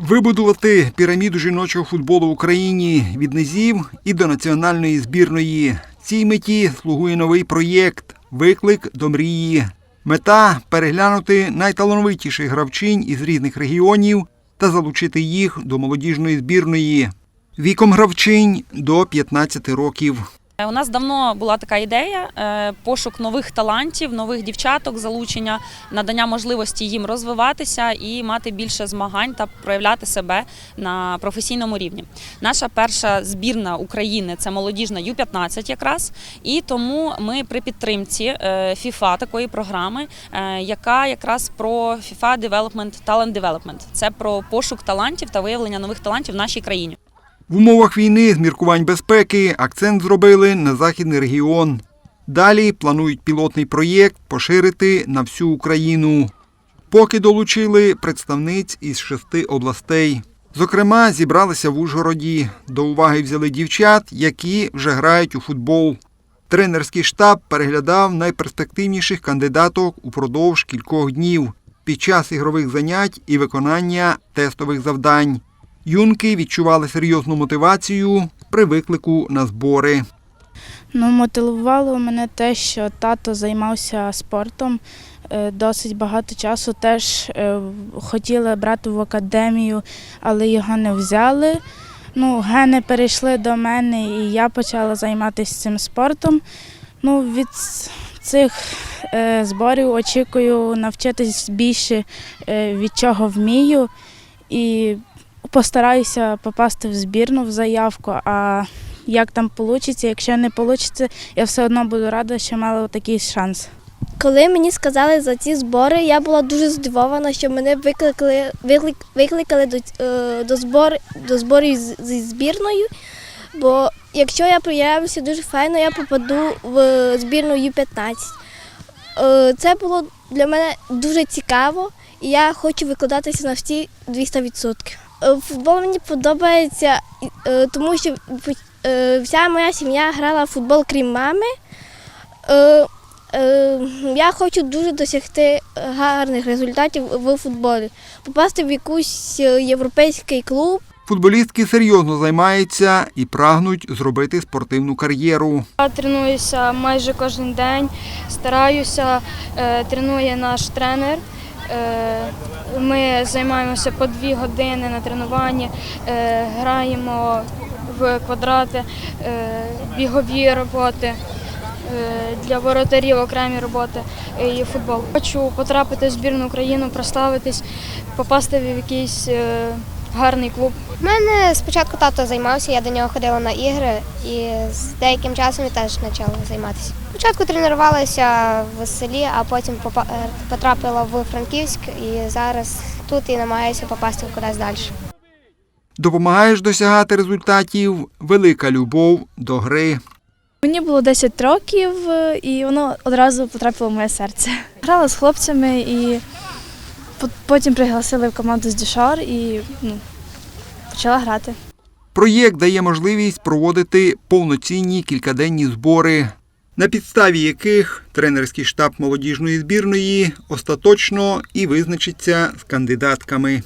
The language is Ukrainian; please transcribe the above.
Вибудувати піраміду жіночого футболу в Україні від низів і до національної збірної. Цій меті слугує новий проєкт Виклик до мрії. Мета переглянути найталановитіших гравчинь із різних регіонів та залучити їх до молодіжної збірної. Віком гравчинь до 15 років. Е, У нас давно була така ідея: е, пошук нових талантів, нових дівчаток, залучення, надання можливості їм розвиватися і мати більше змагань та проявляти себе на професійному рівні. Наша перша збірна України це молодіжна Ю-15 якраз. І тому ми при підтримці е, FIFA такої програми, е, яка якраз про FIFA Development, Talent Development. Це про пошук талантів та виявлення нових талантів в нашій країні. В умовах війни з міркувань безпеки акцент зробили на західний регіон. Далі планують пілотний проєкт поширити на всю Україну. Поки долучили представниць із шести областей. Зокрема, зібралися в Ужгороді. До уваги взяли дівчат, які вже грають у футбол. Тренерський штаб переглядав найперспективніших кандидаток упродовж кількох днів під час ігрових занять і виконання тестових завдань. Юнки відчували серйозну мотивацію при виклику на збори. Ну, мотивувало мене те, що тато займався спортом е, досить багато часу. Теж е, хотіли брати в академію, але його не взяли. Ну, гени перейшли до мене, і я почала займатися цим спортом. Ну, від цих е, зборів очікую навчитись більше, від чого вмію. І постараюся попасти в збірну в заявку. А як там вийде, якщо не вийде, я все одно буду рада, що мала такий шанс. Коли мені сказали за ці збори, я була дуже здивована, що мене викликали, виклик, викликали до, е, до, збор, до зборів зі збірною. Бо якщо я проявлюся дуже файно, я попаду в збірну Ю-15. Е, Це було для мене дуже цікаво, і я хочу викладатися на всі 200%. Е, Футбол мені подобається, е, тому що е, вся моя сім'я грала в футбол, крім мами. Я хочу дуже досягти гарних результатів в футболі, попасти в якийсь європейський клуб. Футболістки серйозно займаються і прагнуть зробити спортивну кар'єру. Я тренуюся майже кожен день, стараюся, тренує наш тренер. Е, Ми займаємося по дві години на тренуванні, е, граємо в квадрати, е, бігові роботи. Для воротарів окремі роботи і футбол. Хочу потрапити в збірну України, прославитись, попасти в якийсь гарний клуб. У мене спочатку тато займався, я до нього ходила на ігри і з деяким часом я теж почала займатися. Спочатку тренувалася в селі, а потім е, потрапила в Франківськ і зараз тут і намагаюся попасти кудись далі. Допомагаєш досягати результатів велика любов до гри. Мені було 10 років, е, і воно одразу потрапило в моє серце. Грала з хлопцями і потім пригласили в команду з Дішор і ну, почала грати. Проєкт дає можливість проводити повноцінні кількаденні збори, на підставі яких тренерський штаб молодіжної збірної остаточно і визначиться з кандидатками.